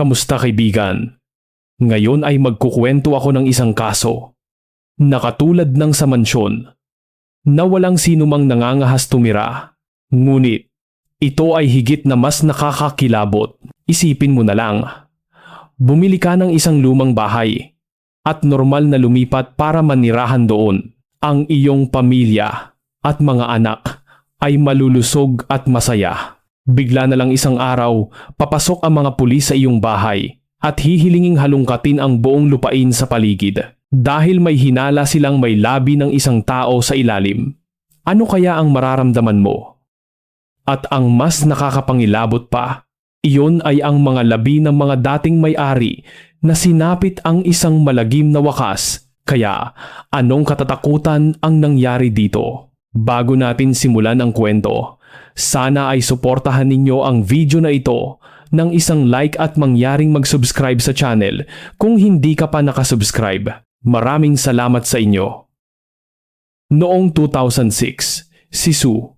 Kamusta kaibigan? Ngayon ay magkukwento ako ng isang kaso. Nakatulad ng sa mansyon, na walang sinumang nangangahas tumira. Ngunit, ito ay higit na mas nakakakilabot. Isipin mo na lang. Bumili ka ng isang lumang bahay at normal na lumipat para manirahan doon. Ang iyong pamilya at mga anak ay malulusog at masaya. Bigla na lang isang araw, papasok ang mga pulis sa iyong bahay at hihilinging halungkatin ang buong lupain sa paligid dahil may hinala silang may labi ng isang tao sa ilalim. Ano kaya ang mararamdaman mo? At ang mas nakakapangilabot pa, iyon ay ang mga labi ng mga dating may-ari na sinapit ang isang malagim na wakas. Kaya, anong katatakutan ang nangyari dito? Bago natin simulan ang kwento, sana ay suportahan ninyo ang video na ito ng isang like at mangyaring mag-subscribe sa channel kung hindi ka pa nakasubscribe. Maraming salamat sa inyo. Noong 2006, si Sue,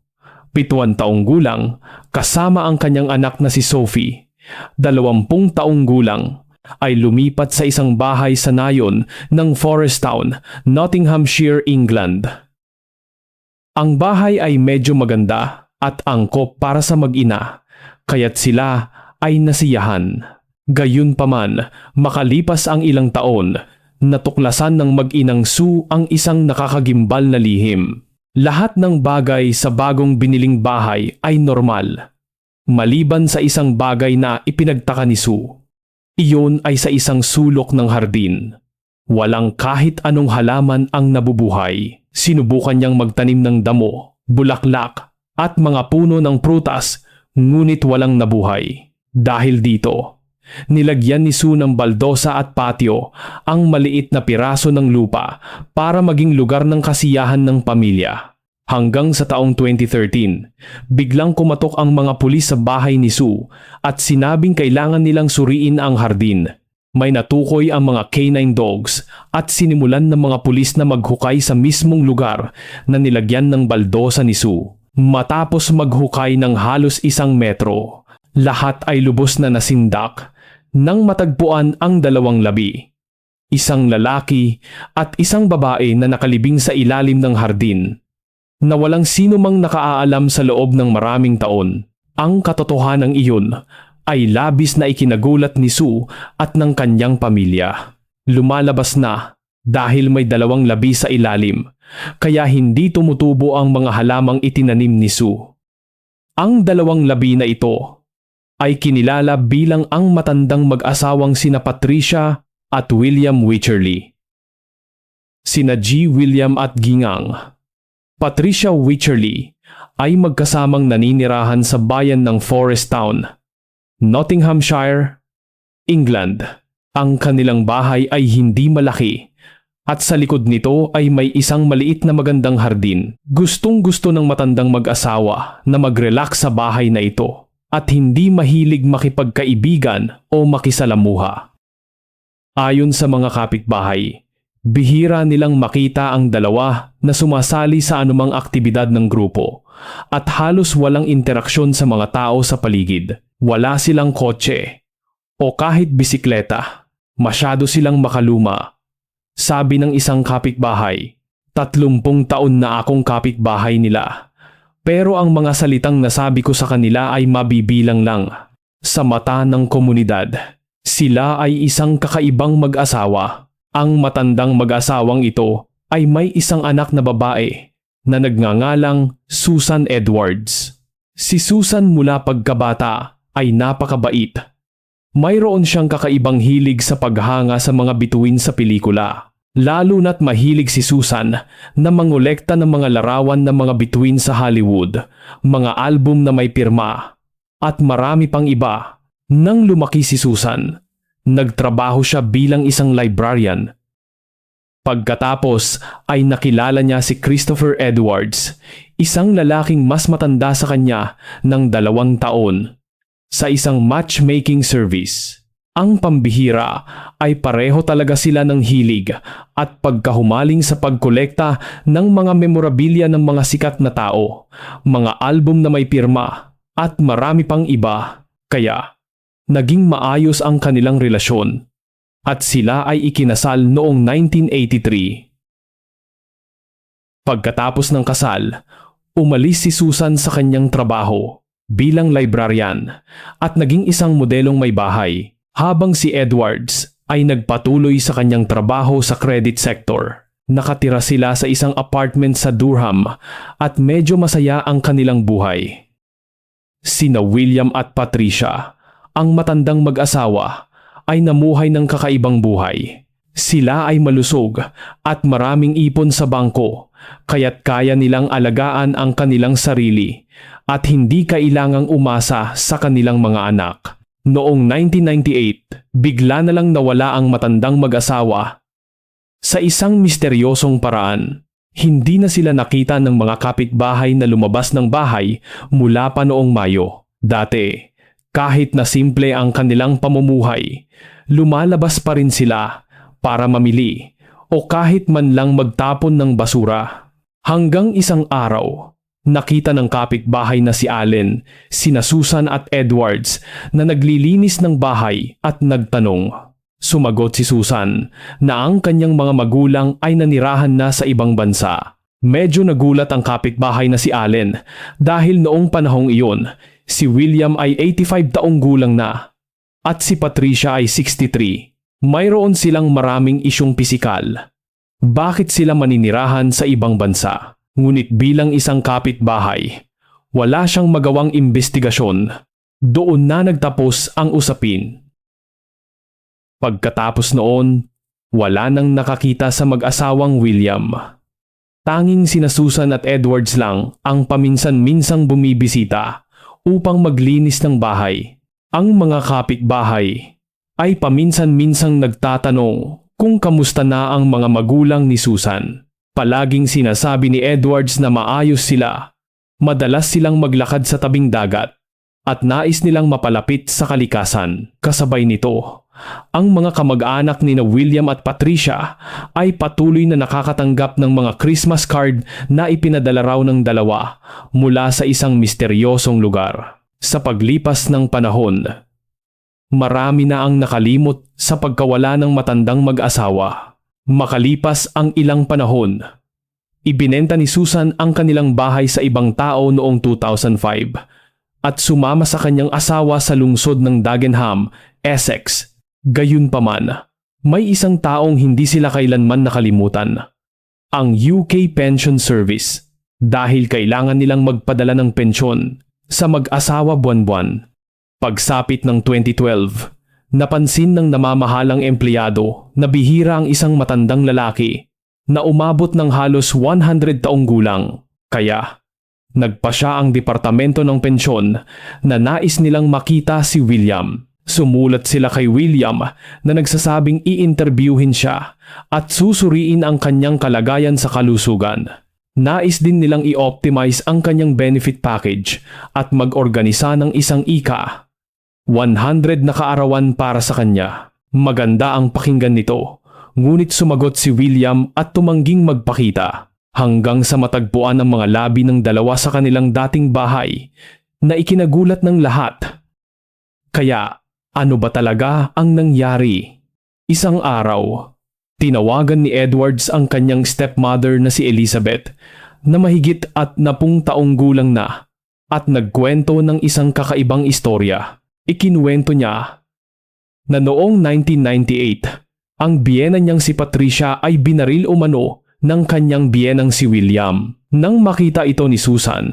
pituan taong gulang, kasama ang kanyang anak na si Sophie, dalawampung taong gulang, ay lumipat sa isang bahay sa nayon ng Forest Town, Nottinghamshire, England. Ang bahay ay medyo maganda at angkop para sa mag-ina, kaya't sila ay nasiyahan. Gayunpaman, makalipas ang ilang taon, natuklasan ng mag-inang Sue ang isang nakakagimbal na lihim. Lahat ng bagay sa bagong biniling bahay ay normal. Maliban sa isang bagay na ipinagtaka ni Sue. Iyon ay sa isang sulok ng hardin. Walang kahit anong halaman ang nabubuhay. Sinubukan niyang magtanim ng damo, bulaklak, at mga puno ng prutas, ngunit walang nabuhay. Dahil dito, nilagyan ni Sue ng baldosa at patio ang maliit na piraso ng lupa para maging lugar ng kasiyahan ng pamilya. Hanggang sa taong 2013, biglang kumatok ang mga pulis sa bahay ni Sue at sinabing kailangan nilang suriin ang hardin. May natukoy ang mga canine dogs at sinimulan ng mga pulis na maghukay sa mismong lugar na nilagyan ng baldosa ni Sue. Matapos maghukay ng halos isang metro, lahat ay lubos na nasindak nang matagpuan ang dalawang labi. Isang lalaki at isang babae na nakalibing sa ilalim ng hardin na walang sino mang nakaaalam sa loob ng maraming taon. Ang katotohanan iyon ay labis na ikinagulat ni Sue at ng kanyang pamilya. Lumalabas na dahil may dalawang labi sa ilalim, kaya hindi tumutubo ang mga halamang itinanim ni Sue. Ang dalawang labi na ito ay kinilala bilang ang matandang mag-asawang sina Patricia at William Wycherley. Sina G. William at Gingang. Patricia Wycherley ay magkasamang naninirahan sa bayan ng Forest Town, Nottinghamshire, England. Ang kanilang bahay ay hindi malaki at sa likod nito ay may isang maliit na magandang hardin. Gustong gusto ng matandang mag-asawa na mag-relax sa bahay na ito at hindi mahilig makipagkaibigan o makisalamuha. Ayon sa mga kapitbahay, bihira nilang makita ang dalawa na sumasali sa anumang aktibidad ng grupo at halos walang interaksyon sa mga tao sa paligid. Wala silang kotse o kahit bisikleta. Masyado silang makaluma. Sabi ng isang kapitbahay, tatlumpung taon na akong kapitbahay nila. Pero ang mga salitang nasabi ko sa kanila ay mabibilang lang. Sa mata ng komunidad, sila ay isang kakaibang mag-asawa. Ang matandang mag-asawang ito ay may isang anak na babae na nagngangalang Susan Edwards. Si Susan mula pagkabata ay napakabait. Mayroon siyang kakaibang hilig sa paghanga sa mga bituin sa pelikula. Lalo na't mahilig si Susan na mangolekta ng mga larawan ng mga bituin sa Hollywood, mga album na may pirma, at marami pang iba. Nang lumaki si Susan, nagtrabaho siya bilang isang librarian. Pagkatapos ay nakilala niya si Christopher Edwards, isang lalaking mas matanda sa kanya ng dalawang taon, sa isang matchmaking service. Ang pambihira ay pareho talaga sila ng hilig at pagkahumaling sa pagkolekta ng mga memorabilia ng mga sikat na tao, mga album na may pirma at marami pang iba. Kaya, naging maayos ang kanilang relasyon at sila ay ikinasal noong 1983. Pagkatapos ng kasal, umalis si Susan sa kanyang trabaho bilang librarian at naging isang modelong may bahay habang si Edwards ay nagpatuloy sa kanyang trabaho sa credit sector. Nakatira sila sa isang apartment sa Durham at medyo masaya ang kanilang buhay. Sina William at Patricia, ang matandang mag-asawa, ay namuhay ng kakaibang buhay. Sila ay malusog at maraming ipon sa bangko, kaya't kaya nilang alagaan ang kanilang sarili at hindi kailangang umasa sa kanilang mga anak. Noong 1998, bigla na lang nawala ang matandang mag-asawa. Sa isang misteryosong paraan, hindi na sila nakita ng mga kapitbahay na lumabas ng bahay mula pa noong Mayo. Dati, kahit na simple ang kanilang pamumuhay, lumalabas pa rin sila para mamili o kahit man lang magtapon ng basura. Hanggang isang araw, nakita ng kapitbahay na si Allen, sina Susan at Edwards na naglilinis ng bahay at nagtanong. Sumagot si Susan na ang kanyang mga magulang ay nanirahan na sa ibang bansa. Medyo nagulat ang kapitbahay na si Allen dahil noong panahong iyon, si William ay 85 taong gulang na at si Patricia ay 63. Mayroon silang maraming isyong pisikal. Bakit sila maninirahan sa ibang bansa? Ngunit bilang isang kapitbahay, wala siyang magawang investigasyon. Doon na nagtapos ang usapin. Pagkatapos noon, wala nang nakakita sa mag-asawang William. Tanging sina Susan at Edwards lang ang paminsan-minsang bumibisita upang maglinis ng bahay. Ang mga kapitbahay ay paminsan-minsang nagtatanong kung kamusta na ang mga magulang ni Susan. Palaging sinasabi ni Edwards na maayos sila. Madalas silang maglakad sa tabing dagat at nais nilang mapalapit sa kalikasan. Kasabay nito, ang mga kamag-anak ni na William at Patricia ay patuloy na nakakatanggap ng mga Christmas card na ipinadala raw ng dalawa mula sa isang misteryosong lugar. Sa paglipas ng panahon, marami na ang nakalimot sa pagkawala ng matandang mag-asawa. Makalipas ang ilang panahon, ibinenta ni Susan ang kanilang bahay sa ibang tao noong 2005 at sumama sa kanyang asawa sa lungsod ng Dagenham, Essex Gayunpaman, may isang taong hindi sila kailanman nakalimutan. Ang UK Pension Service dahil kailangan nilang magpadala ng pensyon sa mag-asawa buwan-buwan. Pagsapit ng 2012, napansin ng namamahalang empleyado na bihira ang isang matandang lalaki na umabot ng halos 100 taong gulang. Kaya, nagpa siya ang departamento ng pensyon na nais nilang makita si William. Sumulat sila kay William na nagsasabing i-interviewin siya at susuriin ang kanyang kalagayan sa kalusugan. Nais din nilang i-optimize ang kanyang benefit package at mag-organisa ng isang ika. 100 na kaarawan para sa kanya. Maganda ang pakinggan nito, ngunit sumagot si William at tumangging magpakita hanggang sa matagpuan ang mga labi ng dalawa sa kanilang dating bahay na ikinagulat ng lahat. Kaya ano ba talaga ang nangyari? Isang araw, tinawagan ni Edwards ang kanyang stepmother na si Elizabeth na mahigit at napung taong gulang na at nagkwento ng isang kakaibang istorya. Ikinuwento niya na noong 1998, ang biyena niyang si Patricia ay binaril umano ng kanyang biyenang si William. Nang makita ito ni Susan,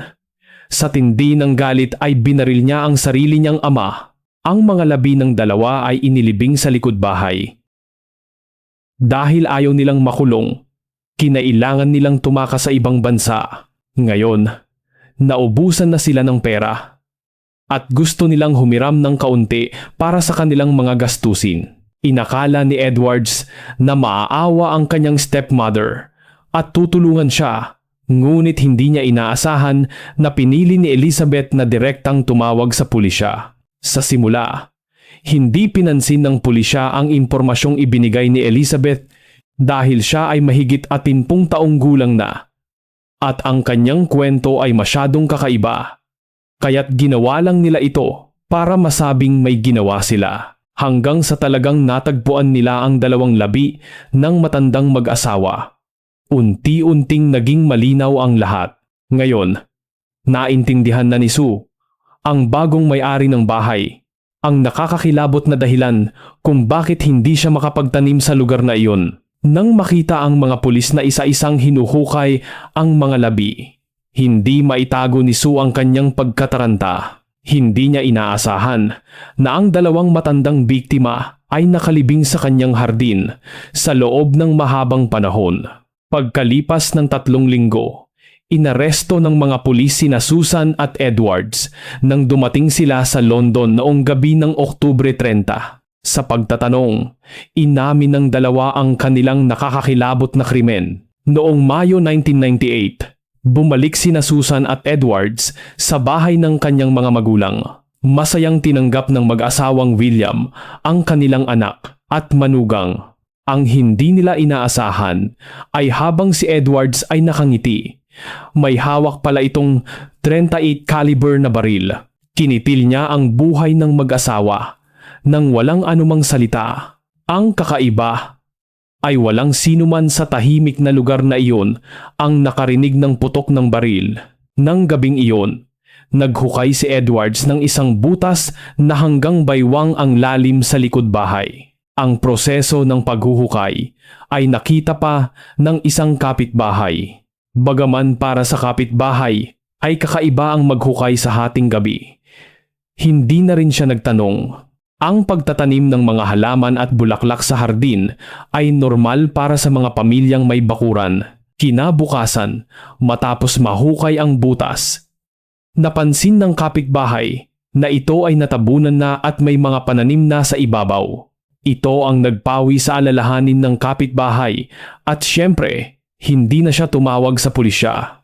sa tindi ng galit ay binaril niya ang sarili niyang ama ang mga labi ng dalawa ay inilibing sa likod bahay. Dahil ayaw nilang makulong, kinailangan nilang tumakas sa ibang bansa. Ngayon, naubusan na sila ng pera. At gusto nilang humiram ng kaunti para sa kanilang mga gastusin. Inakala ni Edwards na maaawa ang kanyang stepmother at tutulungan siya ngunit hindi niya inaasahan na pinili ni Elizabeth na direktang tumawag sa pulisya. Sa simula, hindi pinansin ng pulisya ang impormasyong ibinigay ni Elizabeth dahil siya ay mahigit atimpung taong gulang na at ang kanyang kwento ay masyadong kakaiba kaya't ginawa lang nila ito para masabing may ginawa sila hanggang sa talagang natagpuan nila ang dalawang labi ng matandang mag-asawa. Unti-unting naging malinaw ang lahat. Ngayon, naintindihan na ni Sue ang bagong may-ari ng bahay ang nakakakilabot na dahilan kung bakit hindi siya makapagtanim sa lugar na iyon. Nang makita ang mga pulis na isa-isang hinuhukay ang mga labi, hindi maitago ni Sue ang kanyang pagkataranta. Hindi niya inaasahan na ang dalawang matandang biktima ay nakalibing sa kanyang hardin sa loob ng mahabang panahon. Pagkalipas ng tatlong linggo, inaresto ng mga pulis sina Susan at Edwards nang dumating sila sa London noong gabi ng Oktubre 30. Sa pagtatanong, inamin ng dalawa ang kanilang nakakakilabot na krimen. Noong Mayo 1998, bumalik sina Susan at Edwards sa bahay ng kanyang mga magulang. Masayang tinanggap ng mag-asawang William ang kanilang anak at manugang. Ang hindi nila inaasahan ay habang si Edwards ay nakangiti, may hawak pala itong 38 caliber na baril. Kinitil niya ang buhay ng mag-asawa nang walang anumang salita. Ang kakaiba ay walang sinuman sa tahimik na lugar na iyon ang nakarinig ng putok ng baril. Nang gabing iyon, naghukay si Edwards ng isang butas na hanggang baywang ang lalim sa likod bahay. Ang proseso ng paghuhukay ay nakita pa ng isang kapitbahay. Bagaman para sa kapitbahay ay kakaiba ang maghukay sa hating gabi. Hindi na rin siya nagtanong. Ang pagtatanim ng mga halaman at bulaklak sa hardin ay normal para sa mga pamilyang may bakuran. Kinabukasan, matapos mahukay ang butas, napansin ng kapitbahay na ito ay natabunan na at may mga pananim na sa ibabaw. Ito ang nagpawi sa alalahanin ng kapitbahay at syempre, hindi na siya tumawag sa pulisya.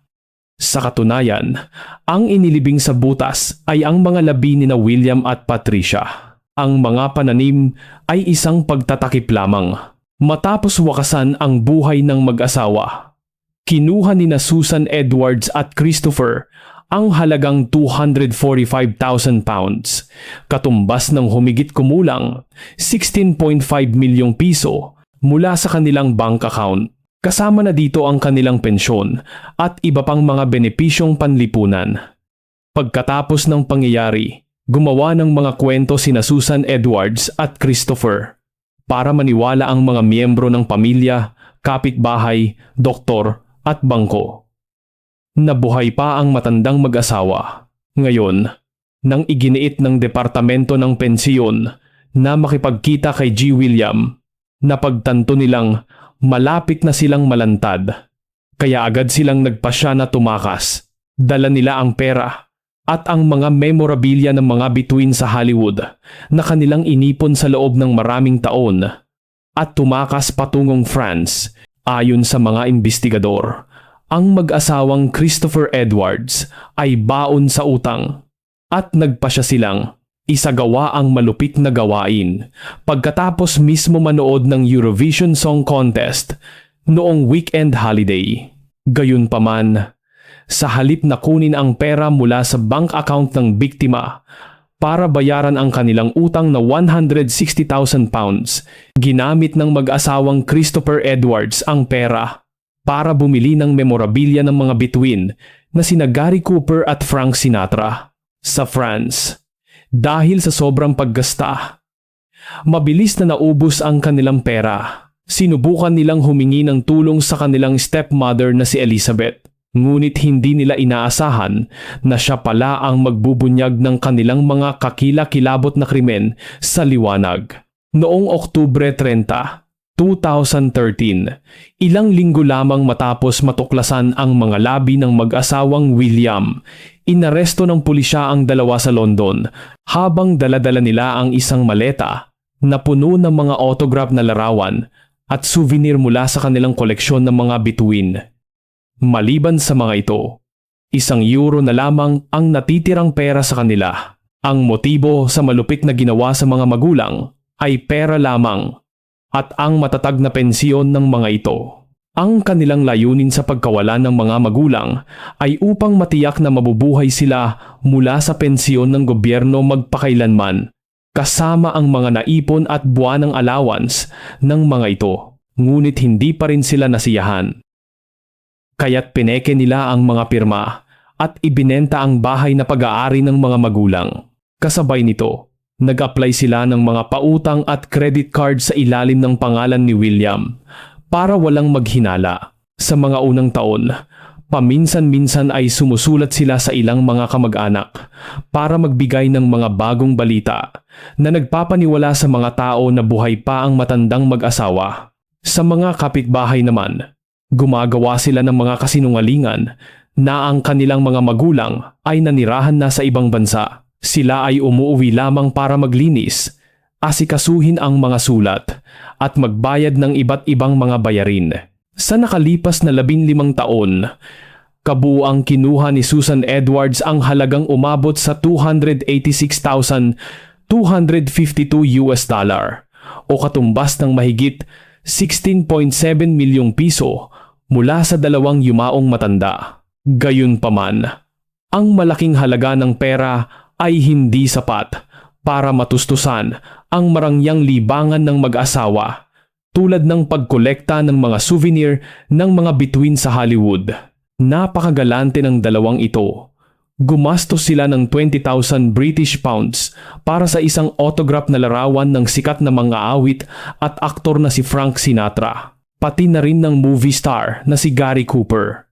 Sa katunayan, ang inilibing sa butas ay ang mga labi ni na William at Patricia. Ang mga pananim ay isang pagtatakip lamang. Matapos wakasan ang buhay ng mag-asawa, kinuha ni na Susan Edwards at Christopher ang halagang 245,000 pounds, katumbas ng humigit kumulang 16.5 milyong piso mula sa kanilang bank account. Kasama na dito ang kanilang pensyon at iba pang mga benepisyong panlipunan. Pagkatapos ng pangyayari, gumawa ng mga kwento sina Susan Edwards at Christopher para maniwala ang mga miyembro ng pamilya, kapitbahay, doktor at bangko. Nabuhay pa ang matandang mag-asawa. Ngayon, nang iginiit ng Departamento ng Pensiyon na makipagkita kay G. William, napagtanto nilang malapit na silang malantad. Kaya agad silang nagpasya na tumakas. Dala nila ang pera at ang mga memorabilia ng mga bituin sa Hollywood na kanilang inipon sa loob ng maraming taon at tumakas patungong France ayon sa mga investigador. Ang mag-asawang Christopher Edwards ay baon sa utang at nagpasya silang isagawa ang malupit na gawain pagkatapos mismo manood ng Eurovision Song Contest noong weekend holiday. Gayunpaman, sa halip na kunin ang pera mula sa bank account ng biktima para bayaran ang kanilang utang na 160,000 pounds, ginamit ng mag-asawang Christopher Edwards ang pera para bumili ng memorabilia ng mga bituin na sina Gary Cooper at Frank Sinatra sa France dahil sa sobrang paggasta. Mabilis na naubos ang kanilang pera. Sinubukan nilang humingi ng tulong sa kanilang stepmother na si Elizabeth. Ngunit hindi nila inaasahan na siya pala ang magbubunyag ng kanilang mga kakila-kilabot na krimen sa liwanag. Noong Oktubre 30, 2013, ilang linggo lamang matapos matuklasan ang mga labi ng mag-asawang William, inaresto ng pulisya ang dalawa sa London habang daladala nila ang isang maleta na puno ng mga autograph na larawan at souvenir mula sa kanilang koleksyon ng mga bituin. Maliban sa mga ito, isang euro na lamang ang natitirang pera sa kanila. Ang motibo sa malupit na ginawa sa mga magulang ay pera lamang at ang matatag na pensyon ng mga ito. Ang kanilang layunin sa pagkawalan ng mga magulang ay upang matiyak na mabubuhay sila mula sa pensyon ng gobyerno magpakailanman kasama ang mga naipon at buwanang allowance ng mga ito. Ngunit hindi pa rin sila nasiyahan. Kaya't pineke nila ang mga pirma at ibinenta ang bahay na pag-aari ng mga magulang. Kasabay nito, nag-apply sila ng mga pautang at credit card sa ilalim ng pangalan ni William para walang maghinala. Sa mga unang taon, paminsan-minsan ay sumusulat sila sa ilang mga kamag-anak para magbigay ng mga bagong balita na nagpapaniwala sa mga tao na buhay pa ang matandang mag-asawa. Sa mga kapitbahay naman, gumagawa sila ng mga kasinungalingan na ang kanilang mga magulang ay nanirahan na sa ibang bansa. Sila ay umuwi lamang para maglinis, asikasuhin ang mga sulat at magbayad ng iba't ibang mga bayarin. Sa nakalipas na labinlimang taon, kabuang kinuha ni Susan Edwards ang halagang umabot sa 286,252 US dollar o katumbas ng mahigit 16.7 milyong piso mula sa dalawang yumaong matanda. Gayunpaman, ang malaking halaga ng pera ay hindi sapat para matustusan ang marangyang libangan ng mag-asawa tulad ng pagkolekta ng mga souvenir ng mga bituin sa Hollywood. Napakagalante ng dalawang ito. Gumastos sila ng 20,000 British pounds para sa isang autograph na larawan ng sikat na mga awit at aktor na si Frank Sinatra, pati na rin ng movie star na si Gary Cooper.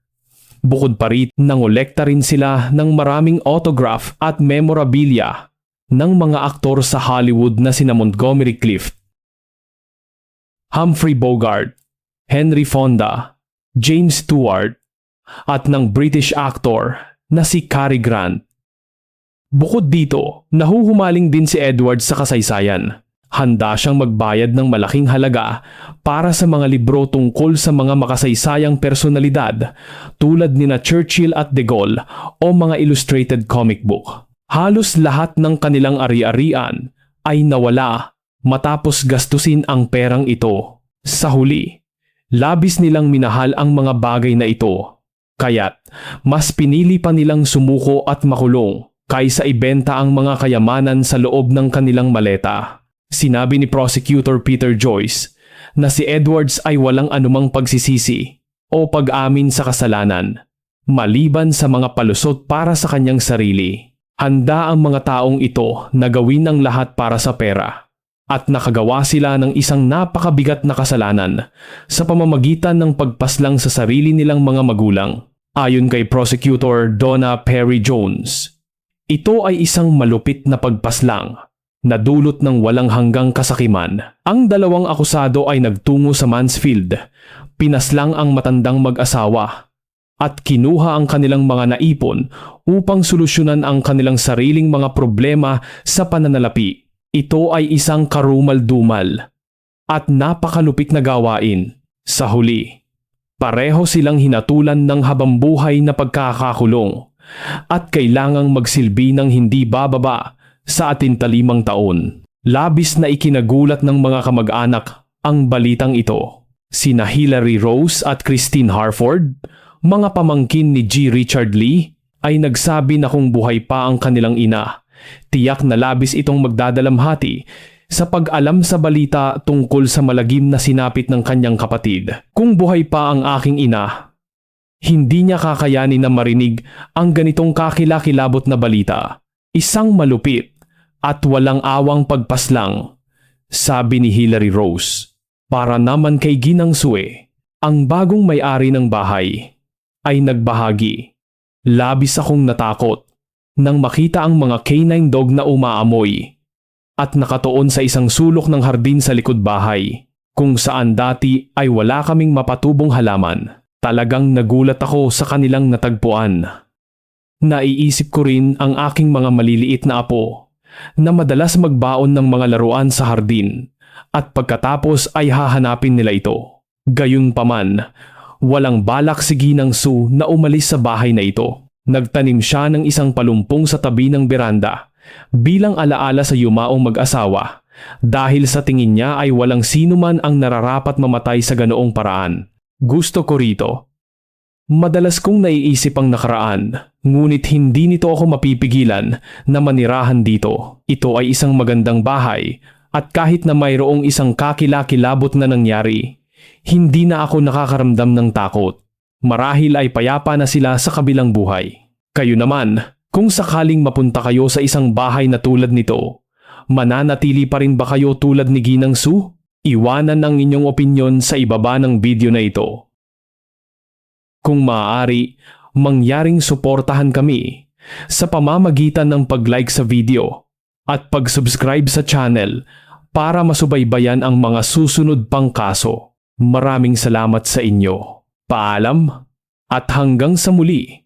Bukod pa rin, nangolekta rin sila ng maraming autograph at memorabilia ng mga aktor sa Hollywood na sina Montgomery Clift, Humphrey Bogart, Henry Fonda, James Stewart, at ng British actor na si Cary Grant. Bukod dito, nahuhumaling din si Edward sa kasaysayan. Handa siyang magbayad ng malaking halaga para sa mga libro tungkol sa mga makasaysayang personalidad tulad ni na Churchill at De Gaulle o mga illustrated comic book. Halos lahat ng kanilang ari-arian ay nawala matapos gastusin ang perang ito. Sa huli, labis nilang minahal ang mga bagay na ito. Kaya't mas pinili pa nilang sumuko at makulong kaysa ibenta ang mga kayamanan sa loob ng kanilang maleta. Sinabi ni Prosecutor Peter Joyce na si Edwards ay walang anumang pagsisisi o pag-amin sa kasalanan maliban sa mga palusot para sa kanyang sarili. Handa ang mga taong ito na gawin ang lahat para sa pera at nakagawa sila ng isang napakabigat na kasalanan sa pamamagitan ng pagpaslang sa sarili nilang mga magulang. Ayon kay Prosecutor Donna Perry Jones, ito ay isang malupit na pagpaslang na dulot ng walang hanggang kasakiman. Ang dalawang akusado ay nagtungo sa Mansfield, pinaslang ang matandang mag-asawa at kinuha ang kanilang mga naipon upang solusyonan ang kanilang sariling mga problema sa pananalapi. Ito ay isang karumal-dumal at napakalupit na gawain. Sa huli, pareho silang hinatulan ng habambuhay na pagkakakulong at kailangang magsilbi ng hindi bababa sa atintalimang taon. Labis na ikinagulat ng mga kamag-anak ang balitang ito. Sina Hillary Rose at Christine Harford, mga pamangkin ni G. Richard Lee, ay nagsabi na kung buhay pa ang kanilang ina, tiyak na labis itong magdadalamhati sa pag-alam sa balita tungkol sa malagim na sinapit ng kanyang kapatid. Kung buhay pa ang aking ina, hindi niya kakayanin na marinig ang ganitong kakilakilabot na balita. Isang malupit at walang awang pagpaslang, sabi ni Hillary Rose. Para naman kay Ginang Sue, ang bagong may-ari ng bahay ay nagbahagi. Labis akong natakot nang makita ang mga canine dog na umaamoy at nakatuon sa isang sulok ng hardin sa likod bahay kung saan dati ay wala kaming mapatubong halaman. Talagang nagulat ako sa kanilang natagpuan. Naiisip ko rin ang aking mga maliliit na apo na madalas magbaon ng mga laruan sa hardin at pagkatapos ay hahanapin nila ito. Gayunpaman, walang balak si Ginang Su na umalis sa bahay na ito. Nagtanim siya ng isang palumpong sa tabi ng beranda bilang alaala sa yumaong mag-asawa dahil sa tingin niya ay walang sino man ang nararapat mamatay sa ganoong paraan. gusto ko rito. Madalas kong naiisip ang nakaraan, ngunit hindi nito ako mapipigilan na manirahan dito. Ito ay isang magandang bahay at kahit na mayroong isang kakilakilabot na nangyari, hindi na ako nakakaramdam ng takot. Marahil ay payapa na sila sa kabilang buhay. Kayo naman, kung sakaling mapunta kayo sa isang bahay na tulad nito, mananatili pa rin ba kayo tulad ni Ginang Su? Iwanan ang inyong opinyon sa ibaba ng video na ito. Kung maaari, mangyaring suportahan kami sa pamamagitan ng pag-like sa video at pag-subscribe sa channel para masubaybayan ang mga susunod pang kaso. Maraming salamat sa inyo. Paalam at hanggang sa muli.